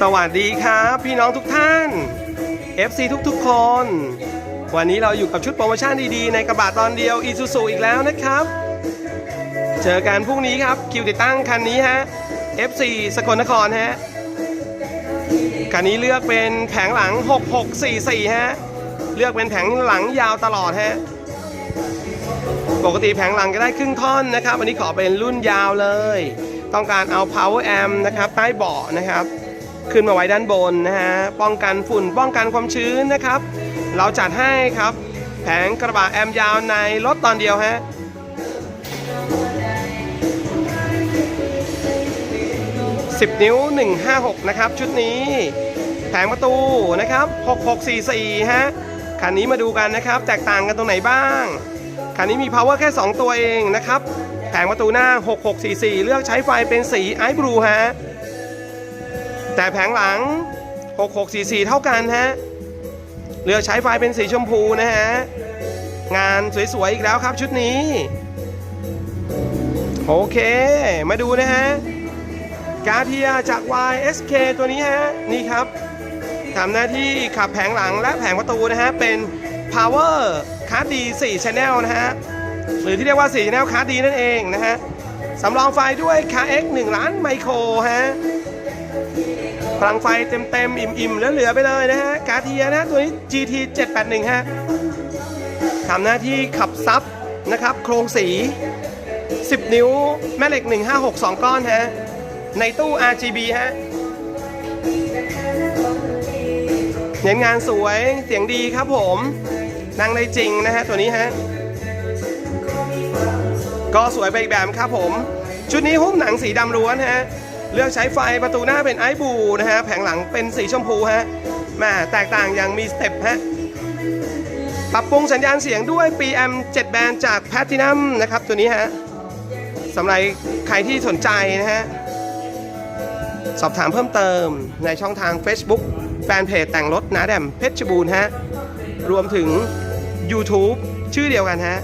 สวัสดีครับ พี่น้องทุกท่าน FC ทุกๆคน วันนี้เราอยู่กับชุดโปรโมชั่นดีๆ ในกระบะตอนเดียว i s u z u อีกแล้วนะครับ เจอกันพรุ่งนี้ครับ คิวติดตั้งคันนี้ฮะ FC สกลนครฮะ คันนี้เลือกเป็นแผงหลัง 6644 ฮะ เลือกเป็นแผงหลังยาวตลอดฮะ ปกติแผงหลังจะได้ครึ่งท่อนนะครับอันนี้ขอเป็นรุ่นยาวเลย ต้องการเอา power amp นะครับใต้เบาะนะครับ ขึ้นมาไว้ด้านบนนะฮะป้องกันฝุ่นป้องกันความชื้นนะครับ เราจัดให้ครับแผงกระบะแอมยาวในรถตอนเดียวฮะ10 นิ้ว 156 นะครับ ชุดนี้ แผงประตูนะครับ 6644 ฮะ คันนี้มาดูกันนะครับ แตกต่างกันตรงไหนบ้าง คันนี้มี power แค่ 2 ตัวเองนะครับ แผงประตูหน้า 6644 เลือกใช้ไฟเป็นสีไอซ์บลูฮะ แต่แผงหลัง 6644 เท่ากันฮะเลือกใช้ไฟเป็นสีชมพูนะฮะ งานสวย ๆ อีกแล้วครับชุดนี้ โอเค มาดูนะฮะ กาเทียจาก YSK ตัวนี้ฮะ นี่ครับทำหน้าที่ขับแผงหลังและแผงประตูนะฮะ เป็น Power คาร์ดดี4 Channel นะฮะ หรือที่เรียกว่า 4 Channel คาร์ดดีนั่นเองนะฮะ สำรองไฟด้วย KX 1 ล้านไมโครฮะ พลังไฟเต็มๆ อิ่มๆเหลือๆไปเลยนะฮะ กาเทียนะตัวนี้ GT 781ฮะทำหน้าที่ขับซับนะครับ โครงสี 10 นิ้ว แม่เหล็ก 156 2 ก้อนฮะ ในตู้ RGB ฮะเน้นงานสวยเสียงดีครับผม นั่งได้จริงนะฮะ ตัวนี้ฮะ ก็สวยไปอีกแบบครับผม ชุดนี้หุ้มหนังสีดำล้วนฮะ เลือกใช้ไฟประตูหน้าเป็นไอซ์บลูนะฮะแผงหลังเป็นสีชมพูฮะแม่แตกต่างอย่างมีสเต็ปฮะปรับปรุงสัญญาณเสียงด้วย PM 7 แบนจาก Platinum นะครับตัวนี้ฮะสำหรับใครที่สนใจนะฮะสอบถามเพิ่มเติมในช่องทาง Facebook แฟนเพจแต่งรถนาแดมเพชรบูรณ์ฮะรวมถึง YouTube ชื่อเดียวกันฮะ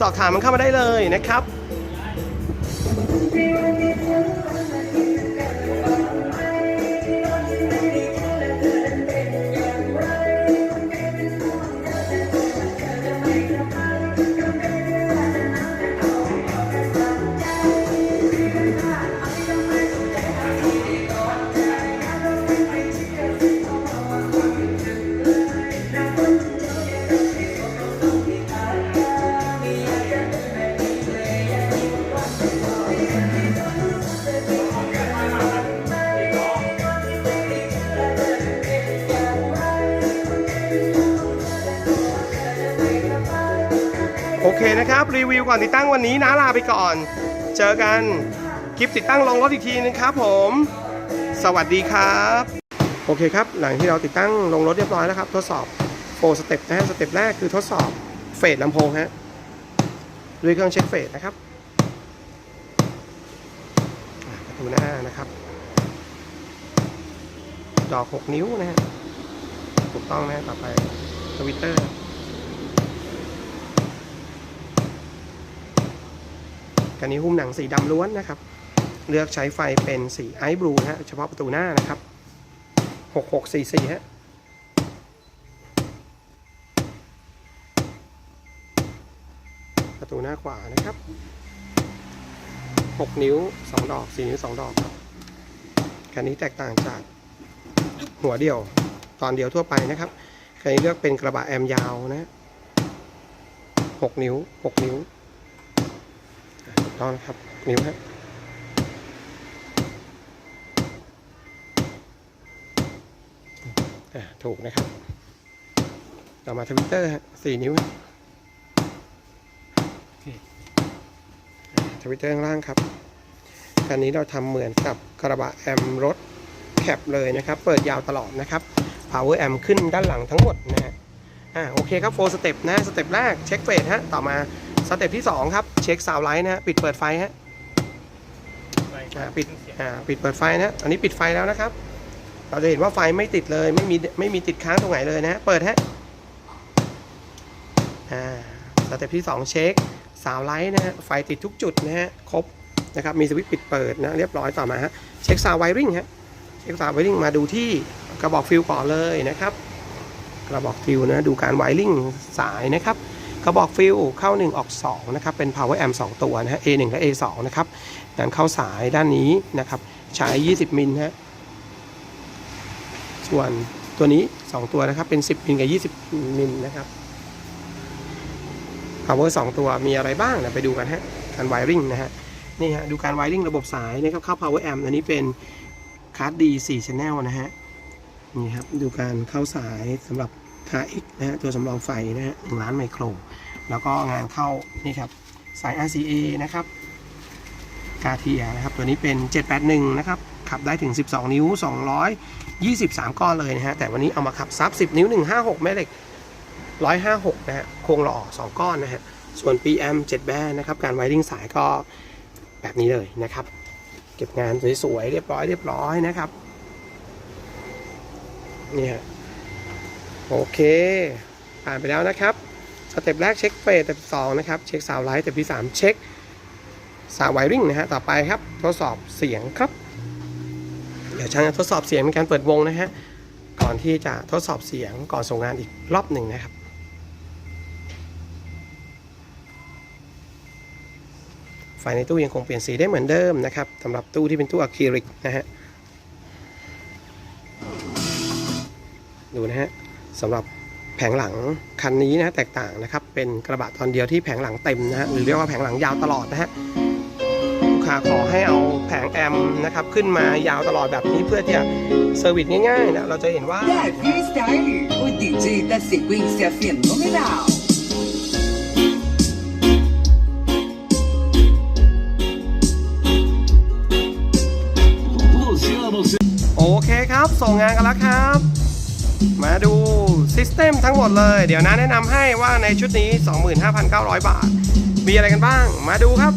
สอบถามมันเข้ามาได้เลยนะครับ โอเคนะครับ รีวิวก่อนติดตั้งวันนี้นะลาไปก่อน เจอกันคลิปติดตั้งลงรถอีกทีนึงครับผม สวัสดีครับ โอเคครับ หลังที่เราติดตั้งลงรถเรียบร้อยแล้วครับ ทดสอบโฟสเต็ปนะฮะสเต็ปแรกคือทดสอบเฟสลำโพงฮะด้วยเครื่องเช็คเฟสนะครับประตูหน้านะครับ ดอก 6 นิ้วนะฮะถูกต้องนะฮะต่อไปทวิตเตอร์ คันนี้หุ้มหนังสีดำล้วนนะครับ เลือกใช้ไฟเป็นสีไอซ์บลูนะฮะเฉพาะประตูหน้านะครับ 6644ฮะประตูหน้าขวานะครับ 6 นิ้ว 2 ดอก 4 นิ้ว 2 ดอกครับคันนี้แตกต่างจากหัวเดียวตอนเดียวทั่วไปนะครับคันนี้เลือกเป็นกระบะแอมยาวนะ 6 นิ้ว 6 นิ้ว ต้องนะครับนิ้วฮะอ่าถูกนะครับ ต่อมาทวิตเตอร์ฮะสี่นิ้วทวิตเตอร์ข้างล่างครับคันนี้เราทำเหมือนกับกระบะแอมรถแคปเลยนะครับ เปิดยาวตลอดนะครับ power amp ขึ้นด้านหลังทั้งหมดนะฮะอ่าโอเคครับโฟสเต็ปนะสเต็ปแรกเช็คเฟสฮะต่อมา สเต็ปที่ 2 ครับ เช็คซาวไลท์นะฮะปิดเปิดไฟฮะอ่าปิดอ่าปิดเปิดไฟนะอันนี้ปิดไฟแล้วนะครับ เราจะเห็นว่าไฟไม่ติดเลย ไม่มีไม่มีติดค้างตรงไหนเลยนะฮะเปิดฮะอ่าสเต็ปที่ 2 เช็คซาวไลท์นะฮะไฟติดทุกจุดนะฮะครบนะครับมีสวิตช์ปิดเปิดนะเรียบร้อยต่อมาฮะเช็คซาวไวริงฮะเช็คสายไวริงมาดูที่กระบอกฟิลก่อนเลยนะครับ กระบอกฟิลนะดูการไวริงสายนะครับ กระบอกฟิลเข้า 1 ออก 2 นะครับ เป็น power amp 2 ตัวนะฮะ A1 และ A2 นะครับงานเข้าสายด้านนี้นะครับ ใช้ 20 มิลฮะ ส่วนตัวนี้ 2 ตัวนะครับ เป็น 10 มิลกับ 20 มิลนะครับ power 2 ตัวมีอะไรบ้างนะไปดูกันฮะ การไวริงนะฮะ นี่ฮะ ดูการไวริงระบบสายนะครับ เข้า power amp อันนี้เป็นคาร์ดดี4 channel นะฮะ นี่ครับ ดูการเข้าสายสำหรับ KX นะฮะตัวสำรองไฟนะฮะ1ล้านไมโคร แล้วก็งานเข้านี่ครับสาย RCA นะครับกาเทียนะครับ ตัวนี้เป็น 781 นะครับ ขับได้ถึง 12 นิ้ว 223 ก้อนเลยนะฮะ แต่วันนี้เอามาขับซับ 10 นิ้ว 156 แม่เหล็ก 156 นะฮะ โครงหล่อ 2 ก้อนนะฮะ ส่วน PM 7 แบนนะครับ การไวริงสายก็แบบนี้เลยนะครับ เก็บงานสวยๆ เรียบร้อยเรียบร้อยนะครับ นี่ฮะ โอเค ผ่านไปแล้วนะครับสเต็ปแรกเช็คเฟสสเต็ปสองนะครับ เช็คสาวไลท์สเต็ปที่สามเช็คสาวไวริงนะฮะต่อไปครับ ทดสอบเสียงครับ เดี๋ยวช่างจะทดสอบเสียงเป็นการเปิดวงนะฮะก่อนที่จะทดสอบเสียงก่อนส่งงานอีกรอบหนึ่งนะครับไฟในตู้ยังคงเปลี่ยนสีได้เหมือนเดิมนะครับสำหรับตู้ที่เป็นตู้อะคริลิกนะฮะดูนะฮะ สำหรับแผงหลังคันนี้นะฮะแตกต่างนะครับ เป็นกระบะตอนเดียวที่แผงหลังเต็มนะฮะหรือเรียกว่าแผงหลังยาวตลอดนะฮะลูกค้าขอให้เอาแผงแอมป์นะครับขึ้นมายาวตลอดแบบนี้เพื่อที่จะเซอร์วิสง่ายๆนะเราจะเห็นว่า É freestyle, o DJ da sequência fenomenal. โอเคครับ ส่งงานกันแล้วครับ มาดูซิสเต็มทั้งหมดเลย เดี๋ยวนะแนะนำให้ว่าในชุดนี้ 25,900 บาท มีอะไรกันบ้าง มาดูครับ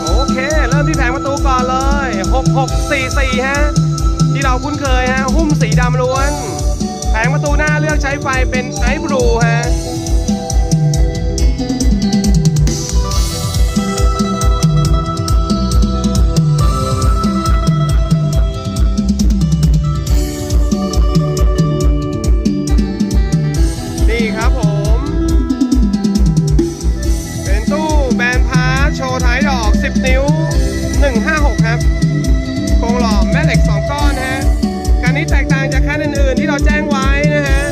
โอเค เริ่มที่แผงประตูก่อนเลย 6644 ฮะ ที่เราคุ้นเคยฮะ หุ้มสีดำล้วน แผงประตูหน้าเลือกใช้ไฟเป็นไอบลูฮะ กางจากคันอื่นๆ ที่เราแจ้งไว้นะฮะ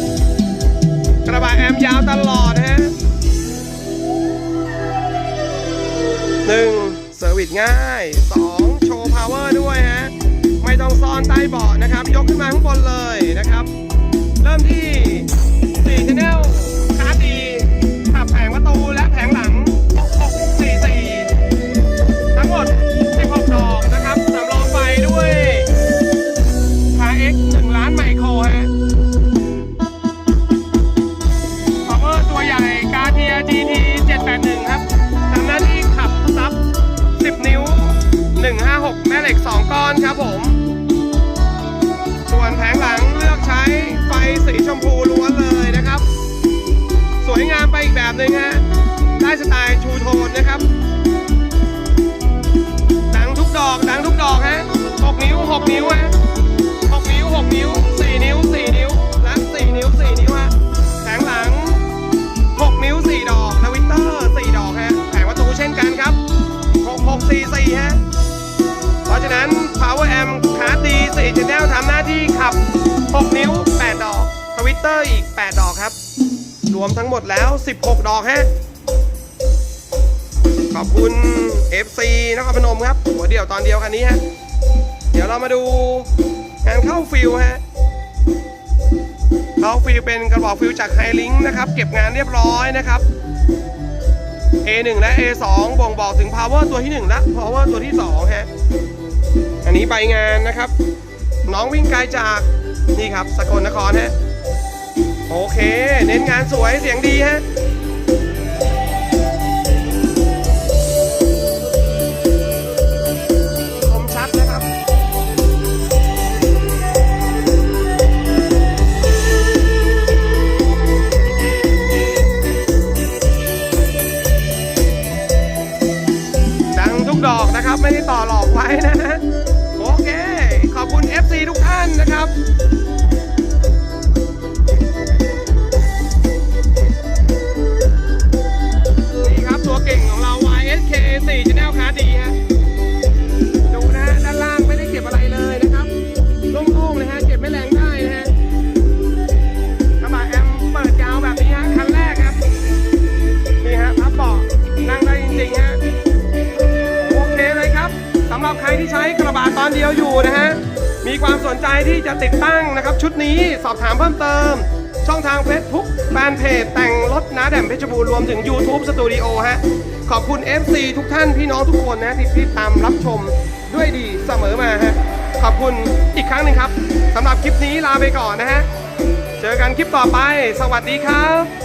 กระบะแอมยาวตลอดฮะหนึ่งเซอร์วิสง่าย2โชว์พาวเวอร์ด้วยฮะ ไม่ต้องซ่อนใต้เบาะนะครับ ยกขึ้นมาข้างบนเลยนะครับ เริ่มที่4 Channel เหล็ก 2 ก้อนครับผม ส่วนแผงหลังเลือกใช้ไฟสีชมพูล้วนเลยนะครับ สวยงามไปอีกแบบหนึ่งฮะได้สไตล์ชูโทนนะครับดังทุกดอกดังทุกดอกฮะ6นิ้ว 6 นิ้วฮะ6นิ้ว 6 นิ้ว 4 นิ้ว 4 นิ้ว เตอร์อีก 8 ดอกครับ รวมทั้งหมดแล้ว 16 ดอกฮะ ขอบคุณ FC นครพนมครับ หัวเดี่ยวตอนเดียวคันนี้ฮะ เดี๋ยวเรามาดูงานเข้าฟิลฮะ เข้าฟิลเป็นกระบอกฟิลจากไฮลิงนะครับ เก็บงานเรียบร้อยนะครับ A1 และ A2 บ่งบอกถึง power ตัวที่ 1 และ power ตัวที่ 2 ฮะ อันนี้ใบงานนะครับ น้องวิ่งไกลจากนี่ครับ สกลนครฮะ โอเค เน้นงานสวยเสียงดีฮะ มีความสนใจที่จะติดตั้งนะครับ ชุดนี้สอบถามเพิ่มเติม ช่องทาง Facebook แฟนเพจแต่งรถนาแดมเพชรบูรณ์รวมถึง YouTube Studio ฮะ ขอบคุณ FC ทุกท่านพี่น้องทุกคนนะที่ติดตามรับชมด้วยดีเสมอมาฮะ ขอบคุณอีกครั้งหนึ่งครับสำหรับคลิปนี้ลาไปก่อนนะฮะ เจอกันคลิปต่อไป สวัสดีครับ